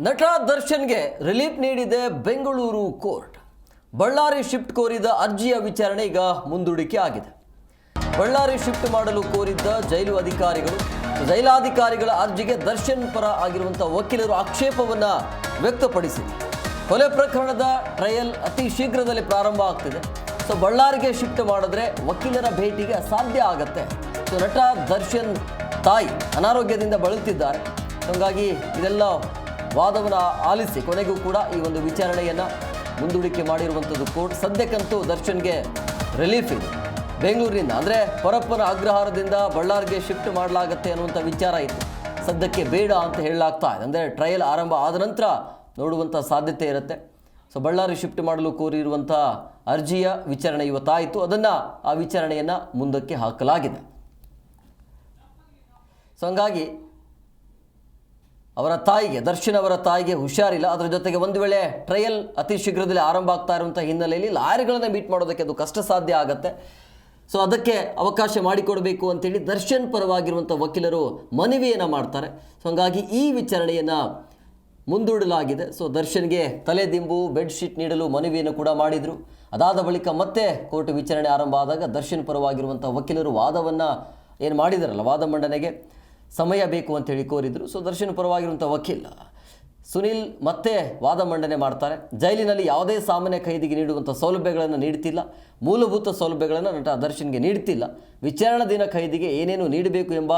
ನಟ ದರ್ಶನ್ಗೆ ರಿಲೀಫ್ ನೀಡಿದೆ ಬೆಂಗಳೂರು ಕೋರ್ಟ್. ಬಳ್ಳಾರಿ ಶಿಫ್ಟ್ ಕೋರಿದ ಅರ್ಜಿಯ ವಿಚಾರಣೆ ಈಗ ಮುಂದೂಡಿಕೆ ಆಗಿದೆ. ಬಳ್ಳಾರಿ ಶಿಫ್ಟ್ ಮಾಡಲು ಕೋರಿದ್ದ ಜೈಲು ಅಧಿಕಾರಿಗಳು, ಜೈಲಾಧಿಕಾರಿಗಳ ಅರ್ಜಿಗೆ ದರ್ಶನ್ ಪರ ಆಗಿರುವಂಥ ವಕೀಲರು ಆಕ್ಷೇಪವನ್ನ ವ್ಯಕ್ತಪಡಿಸಿದೆ. ಕೊಲೆ ಪ್ರಕರಣದ ಟ್ರಯಲ್ ಅತಿ ಶೀಘ್ರದಲ್ಲಿ ಪ್ರಾರಂಭ ಆಗ್ತಿದೆ. ಸೊ, ಬಳ್ಳಾರಿಗೆ ಶಿಫ್ಟ್ ಮಾಡಿದ್ರೆ ವಕೀಲರ ಭೇಟಿಗೆ ಸಾಧ್ಯ ಆಗತ್ತೆ. ಸೊ, ನಟ ದರ್ಶನ್ ತಾಯಿ ಅನಾರೋಗ್ಯದಿಂದ ಬಳಲುತ್ತಿದ್ದಾರೆ. ಹಾಗಾಗಿ ಇದೆಲ್ಲ ವಾದವನ್ನು ಆಲಿಸಿ ಕೊನೆಗೂ ಕೂಡ ಈ ಒಂದು ವಿಚಾರಣೆಯನ್ನು ಮುಂದೂಡಿಕೆ ಮಾಡಿರುವಂಥದ್ದು ಕೋರ್ಟ್. ಸದ್ಯಕ್ಕಂತೂ ದರ್ಶನ್ಗೆ ರಿಲೀಫ್ ಇದೆ. ಬೆಂಗಳೂರಿನಿಂದ, ಅಂದರೆ ಪರಪ್ಪನ ಅಗ್ರಹಾರದಿಂದ ಬಳ್ಳಾರಿಗೆ ಶಿಫ್ಟ್ ಮಾಡಲಾಗತ್ತೆ ಅನ್ನುವಂಥ ವಿಚಾರ ಇತ್ತು. ಸದ್ಯಕ್ಕೆ ಬೇಡ ಅಂತ ಹೇಳಲಾಗ್ತಾ ಇದೆ. ಅಂದರೆ ಟ್ರಯಲ್ ಆರಂಭ ಆದ ನಂತರ ನೋಡುವಂಥ ಸಾಧ್ಯತೆ ಇರುತ್ತೆ. ಸೊ, ಬಳ್ಳಾರಿ ಶಿಫ್ಟ್ ಮಾಡಲು ಕೋರಿರುವಂಥ ಅರ್ಜಿಯ ವಿಚಾರಣೆ ಇವತ್ತಾಯಿತು. ಅದನ್ನು ಆ ವಿಚಾರಣೆಯನ್ನು ಮುಂದಕ್ಕೆ ಹಾಕಲಾಗಿದೆ. ಸೊ, ಹಂಗಾಗಿ ಅವರ ತಾಯಿಗೆ, ದರ್ಶನ್ ಅವರ ತಾಯಿಗೆ ಹುಷಾರಿಲ್ಲ. ಅದರ ಜೊತೆಗೆ ಒಂದು ವೇಳೆ ಟ್ರಯಲ್ ಅತಿ ಶೀಘ್ರದಲ್ಲಿ ಆರಂಭ ಆಗ್ತಾ ಇರುವಂಥ ಹಿನ್ನೆಲೆಯಲ್ಲಿ ಲಾರಿಗಳನ್ನು ಮೀಟ್ ಮಾಡೋದಕ್ಕೆ ಅದು ಕಷ್ಟ ಸಾಧ್ಯ ಆಗುತ್ತೆ. ಸೊ ಅದಕ್ಕೆ ಅವಕಾಶ ಮಾಡಿಕೊಡಬೇಕು ಅಂತೇಳಿ ದರ್ಶನ್ ಪರವಾಗಿರುವಂಥ ವಕೀಲರು ಮನವಿಯನ್ನು ಮಾಡ್ತಾರೆ. ಸೊ ಹಂಗಾಗಿ ಈ ವಿಚಾರಣೆಯನ್ನು ಮುಂದೂಡಲಾಗಿದೆ. ಸೊ ದರ್ಶನ್ಗೆ ತಲೆದಿಂಬು ಬೆಡ್ಶೀಟ್ ನೀಡಲು ಮನವಿಯನ್ನು ಕೂಡ ಮಾಡಿದರು. ಅದಾದ ಬಳಿಕ ಮತ್ತೆ ಕೋರ್ಟ್ ವಿಚಾರಣೆ ಆರಂಭ ಆದಾಗ ದರ್ಶನ್ ಪರವಾಗಿರುವಂಥ ವಕೀಲರು ವಾದವನ್ನು ಏನು ಮಾಡಿದಾರಲ್ಲ, ವಾದ ಮಂಡನೆಗೆ. ಸಮಯ ಬೇಕು ಅಂತ ಹೇಳಿ ಕೋರಿದರು. ಸೊ ದರ್ಶನ್ ಪರವಾಗಿರುವಂಥ ವಕೀಲ ಸುನಿಲ್ ಮತ್ತೆ ವಾದ ಮಂಡನೆ ಮಾಡ್ತಾರೆ. ಜೈಲಿನಲ್ಲಿ ಯಾವುದೇ ಸಾಮಾನ್ಯ ಖೈದಿಗೆ ನೀಡುವಂಥ ಸೌಲಭ್ಯಗಳನ್ನು ನೀಡ್ತಿಲ್ಲ. ಮೂಲಭೂತ ಸೌಲಭ್ಯಗಳನ್ನು ನಟ ದರ್ಶನ್ಗೆ ನೀಡ್ತಿಲ್ಲ. ವಿಚಾರಣಾ ದಿನ ಖೈದಿಗೆ ಏನೇನು ನೀಡಬೇಕು ಎಂಬ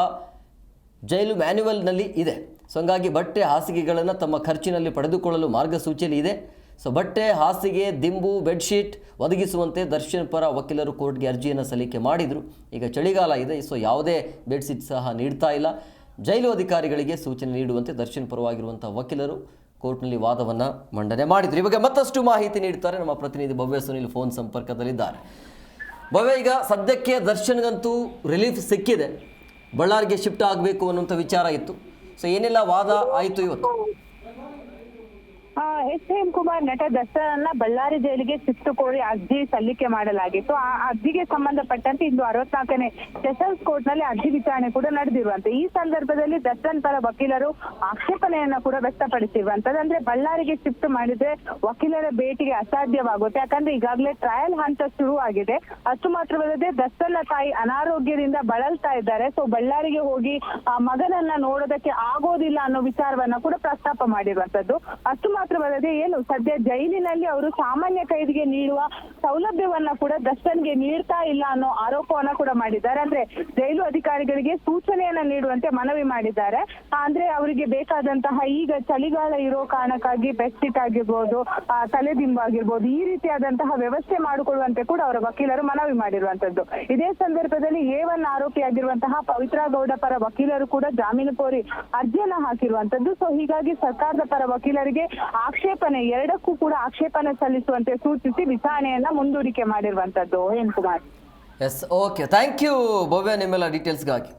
ಜೈಲು ಮ್ಯಾನ್ಯುವಲ್ನಲ್ಲಿ ಇದೆ. ಸೊ ಹಂಗಾಗಿ ಬಟ್ಟೆ ಹಾಸಿಗೆಗಳನ್ನು ತಮ್ಮ ಖರ್ಚಿನಲ್ಲಿ ಪಡೆದುಕೊಳ್ಳಲು ಮಾರ್ಗಸೂಚಿಯಲ್ಲಿ ಇದೆ. ಸೊ ಬಟ್ಟೆ, ಹಾಸಿಗೆ, ದಿಂಬು, ಬೆಡ್ಶೀಟ್ ಒದಗಿಸುವಂತೆ ದರ್ಶನ್ ಪರ ವಕೀಲರು ಕೋರ್ಟ್ಗೆ ಅರ್ಜಿಯನ್ನು ಸಲ್ಲಿಕೆ ಮಾಡಿದರು. ಈಗ ಚಳಿಗಾಲ ಇದೆ, ಸೊ ಯಾವುದೇ ಬೆಡ್ಶೀಟ್ ಸಹ ನೀಡ್ತಾ ಇಲ್ಲ. ಜೈಲು ಅಧಿಕಾರಿಗಳಿಗೆ ಸೂಚನೆ ನೀಡುವಂತೆ ದರ್ಶನ್ ಪರವಾಗಿರುವಂಥ ವಕೀಲರು ಕೋರ್ಟ್ನಲ್ಲಿ ವಾದವನ್ನು ಮಂಡನೆ ಮಾಡಿದರು. ಇವಾಗ ಮತ್ತಷ್ಟು ಮಾಹಿತಿ ನೀಡುತ್ತಾರೆ ನಮ್ಮ ಪ್ರತಿನಿಧಿ ಭವ್ಯ ಸುನಿಲ್ ಫೋನ್ ಸಂಪರ್ಕದಲ್ಲಿದ್ದಾರೆ. ಭವ್ಯ, ಈಗ ಸದ್ಯಕ್ಕೆ ದರ್ಶನ್ಗಂತೂ ರಿಲೀಫ್ ಸಿಕ್ಕಿದೆ. ಬಳ್ಳಾರಿಗೆ ಶಿಫ್ಟ್ ಆಗಬೇಕು ಅನ್ನುವಂಥ ವಿಚಾರ ಇತ್ತು. ಸೊ, ಏನೆಲ್ಲ ವಾದ ಆಯಿತು ಇವತ್ತು? ಎಸ್ ಎಂ ಕುಮಾರ್ ನಟ ದಸರನ್ನ ಬಳ್ಳಾರಿ ಜೈಲಿಗೆ ಶಿಫ್ಟ್ ಕೋರಿ ಅರ್ಜಿ ಸಲ್ಲಿಕೆ ಮಾಡಲಾಗಿತ್ತು ಆ ಅರ್ಜಿಗೆ ಸಂಬಂಧಪಟ್ಟಂತೆ ಇಂದು ಅರವತ್ನಾಲ್ಕನೇ ಸೆಷನ್ಸ್ ಕೋರ್ಟ್ನಲ್ಲಿ ಅರ್ಜಿ ವಿಚಾರಣೆ ಕೂಡ ನಡೆದಿರುವಂತೆ. ಈ ಸಂದರ್ಭದಲ್ಲಿ ದರ್ಶನ್ ಪರ ವಕೀಲರು ಆಕ್ಷೇಪಣೆಯನ್ನ ಕೂಡ ವ್ಯಕ್ತಪಡಿಸಿರುವಂತದ್ದು. ಅಂದ್ರೆ ಬಳ್ಳಾರಿಗೆ ಶಿಫ್ಟ್ ಮಾಡಿದ್ರೆ ವಕೀಲರ ಭೇಟಿಗೆ ಅಸಾಧ್ಯವಾಗುತ್ತೆ. ಯಾಕಂದ್ರೆ ಈಗಾಗಲೇ ಟ್ರಯಲ್ ಹಂತ ಶುರು ಆಗಿದೆ. ಅಷ್ಟು ಮಾತ್ರವಲ್ಲದೆ ದಸ್ತನ ತಾಯಿ ಅನಾರೋಗ್ಯದಿಂದ ಬಳಲ್ತಾ ಇದ್ದಾರೆ. ಸೊ ಬಳ್ಳಾರಿಗೆ ಹೋಗಿ ಆ ಮಗನನ್ನ ನೋಡೋದಕ್ಕೆ ಆಗೋದಿಲ್ಲ ಅನ್ನೋ ವಿಚಾರವನ್ನ ಕೂಡ ಪ್ರಸ್ತಾಪ ಮಾಡಿರುವಂತದ್ದು. ಅಷ್ಟು ಮಾತ್ರವಲ್ಲದೆ ಏನು ಸದ್ಯ ಜೈಲಿನಲ್ಲಿ ಅವರು ಸಾಮಾನ್ಯ ಕೈದಿಗೆ ನೀಡುವ ಸೌಲಭ್ಯವನ್ನ ಕೂಡ ದರ್ಶನ್ಗೆ ನೀಡ್ತಾ ಇಲ್ಲ ಅನ್ನೋ ಆರೋಪವನ್ನ ಕೂಡ ಮಾಡಿದ್ದಾರೆ. ಅಂದ್ರೆ ಜೈಲು ಅಧಿಕಾರಿಗಳಿಗೆ ಸೂಚನೆಯನ್ನ ನೀಡುವಂತೆ ಮನವಿ ಮಾಡಿದ್ದಾರೆ. ಅಂದ್ರೆ ಅವರಿಗೆ ಬೇಕಾದಂತಹ ಈಗ ಚಳಿಗಾಲ ಇರೋ ಕಾರಣಕ್ಕಾಗಿ ಬೆಡ್ಶೀಟ್ ಆಗಿರ್ಬೋದು ತಲೆ ತಲೆದಿಂಬು ಆಗಿರ್ಬೋದು, ಈ ರೀತಿಯಾದಂತಹ ವ್ಯವಸ್ಥೆ ಮಾಡಿಕೊಳ್ಳುವಂತೆ ಕೂಡ ಅವರ ವಕೀಲರು ಮನವಿ ಮಾಡಿರುವಂತದ್ದು. ಇದೇ ಸಂದರ್ಭದಲ್ಲಿ ಎ ಒನ್ ಆರೋಪಿಯಾಗಿರುವಂತಹ ಪವಿತ್ರ ಗೌಡ ಪರ ವಕೀಲರು ಕೂಡ ಜಾಮೀನು ಕೋರಿ ಅರ್ಜಿಯನ್ನ ಹಾಕಿರುವಂತದ್ದು. ಸೊ ಹೀಗಾಗಿ ಸರ್ಕಾರದ ಪರ ವಕೀಲರಿಗೆ ಆಕ್ಷೇಪಣೆ ಎರಡಕ್ಕೂ ಕೂಡ ಆಕ್ಷೇಪಣೆ ಸಲ್ಲಿಸುವಂತೆ ಸೂಚಿಸಿ ವಿಚಾರಣೆಯನ್ನ ಮುಂದೂಡಿಕೆ ಮಾಡಿರುವಂತದ್ದು Hem Kumar S okay thank you Bhavya ನಿಮ್ಮೆಲ್ಲ ಡೀಟೇಲ್ಸ್ಗಾಗಿ